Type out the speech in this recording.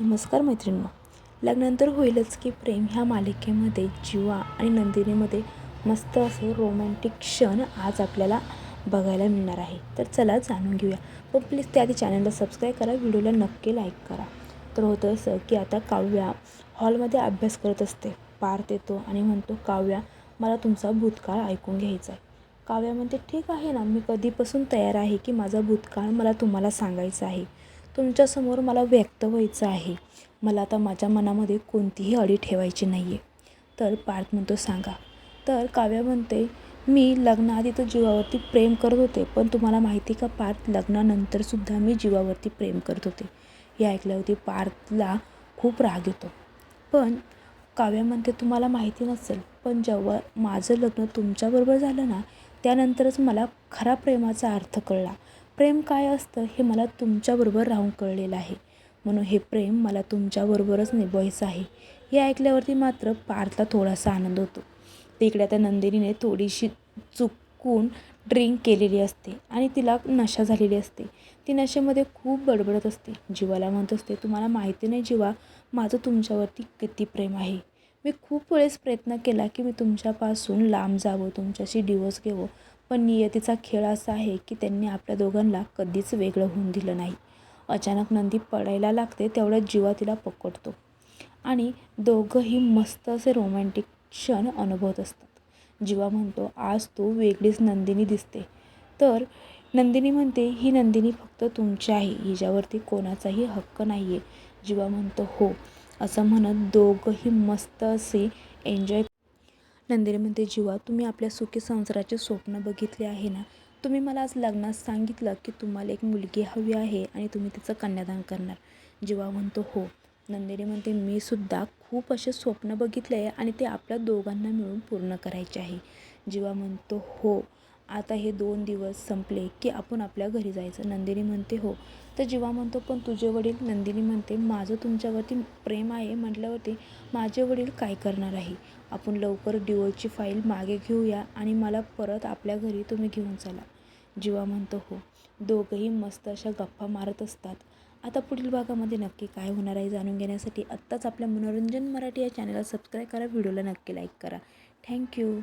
नमस्कार मैत्रिणींनो. लग्नानंतर होईलच की प्रेम ह्या मालिकेमध्ये जीवा आणि नंदिनीमध्ये मस्त असं रोमॅन्टिक क्षण आज आपल्याला बघायला मिळणार आहे. तर चला जाणून घेऊया. पण प्लीज त्याआधी चॅनलला सबस्क्राईब करा व्हिडिओला नक्की लाईक करा. तर होतं असं की आता काव्या हॉलमध्ये अभ्यास करत असते. पार्थ येतो आणि म्हणतो काव्या मला तुमचा भूतकाळ ऐकून घ्यायचा आहे. काव्या म्हणते ठीक आहे ना मी कधीपासून तयार आहे की माझा भूतकाळ मला तुम्हाला सांगायचा आहे. तुमच्यासमोर मला व्यक्त व्हायचं आहे. मला आता माझ्या मनामध्ये कोणतीही अडी ठेवायची नाही आहे तर पार्थ म्हणतो सांगा. तर काव्या म्हणते मी लग्नाआधी तर जीवावरती प्रेम करत होते पण तुम्हाला माहिती का पार्थ लग्नानंतरसुद्धा मी जीवावरती प्रेम करत होते. हे ऐकल्यावरती पार्थला खूप राग येतो. पण काव्या म्हणते तुम्हाला माहिती नसेल पण जेव्हा माझं लग्न तुमच्याबरोबर झालं ना त्यानंतरच मला खरा प्रेमाचा अर्थ कळला. प्रेम काय असतं हे मला तुमच्याबरोबर राहून कळलेलं आहे. म्हणून हे प्रेम मला तुमच्याबरोबरच निभवायचं आहे. हे ऐकल्यावरती मात्र पार्थला थोडासा आनंद होतो. तिकडे आता नंदिनीने थोडीशी चुकून ड्रिंक केलेली असते आणि तिला नशा झालेली असते. ती नशेमध्ये खूप बडबडत असते. जीवाला म्हणत असते तुम्हाला माहिती नाही जीवा माझं तुमच्यावरती किती प्रेम आहे. मी खूप वेळेस प्रयत्न केला की मी तुमच्यापासून लांब जावं तुमच्याशी डिवोर्स घेवं. पण नियतीचा खेळ असा आहे की त्यांनी आपल्या दोघांना कधीच वेगळं होऊन दिलं नाही. अचानक नंदी पडायला लागते तेवढ्यात जीवा तिला पकडतो. आणि दोघंही मस्त असे रोमॅन्टिक क्षण अनुभवत असतात. जीवा म्हणतो आज तू वेगळीच नंदिनी दिसते. तर नंदिनी म्हणते ही नंदिनी फक्त तुमची आहे हिच्यावरती कोणाचाही हक्क नाही आहे जीवा म्हणतो हो. असं म्हणत दोघंही मस्त असे एन्जॉय नंदिनी म्हणते जीवा तुम्ही आपल्या सुखी संसाराचे स्वप्न बघितले आहे ना? तुम्ही मला आज लग्नात सांगितलं की तुम्हाला एक मुलगी हवी आहे आणि तुम्ही तिचं कन्यादान करणार. जीवा म्हणतो हो. नंदिनी म्हणते मी सुद्धा खूप असे स्वप्न बघितले आहे आणि ते आपल्या दोघांना मिळून पूर्ण करायचे आहे. जीवा म्हणतो हो. आता हे दोन दिवस संपले की आपण आपल्या घरी जायचं. नंदिनी म्हणते हो. तर जीवा म्हणतो पण तुझे वडील नंदिनी म्हणते माझं तुमच्यावरती प्रेम आहे. म्हटल्यावरती माझे वडील काय करणार आहे? आपण लवकर डिओची फाईल मागे घेऊया आणि मला परत आपल्या घरी तुम्ही घेऊन चला. जीवा म्हणतो हो. दोघंही मस्त अशा गप्पा मारत असतात. आता पुढील भागामध्ये नक्की काय होणार आहे जाणून घेण्यासाठी आत्ताच आपल्या मनोरंजन मराठी या चॅनलला सबस्क्राईब करा व्हिडिओला नक्की लाईक करा. थँक्यू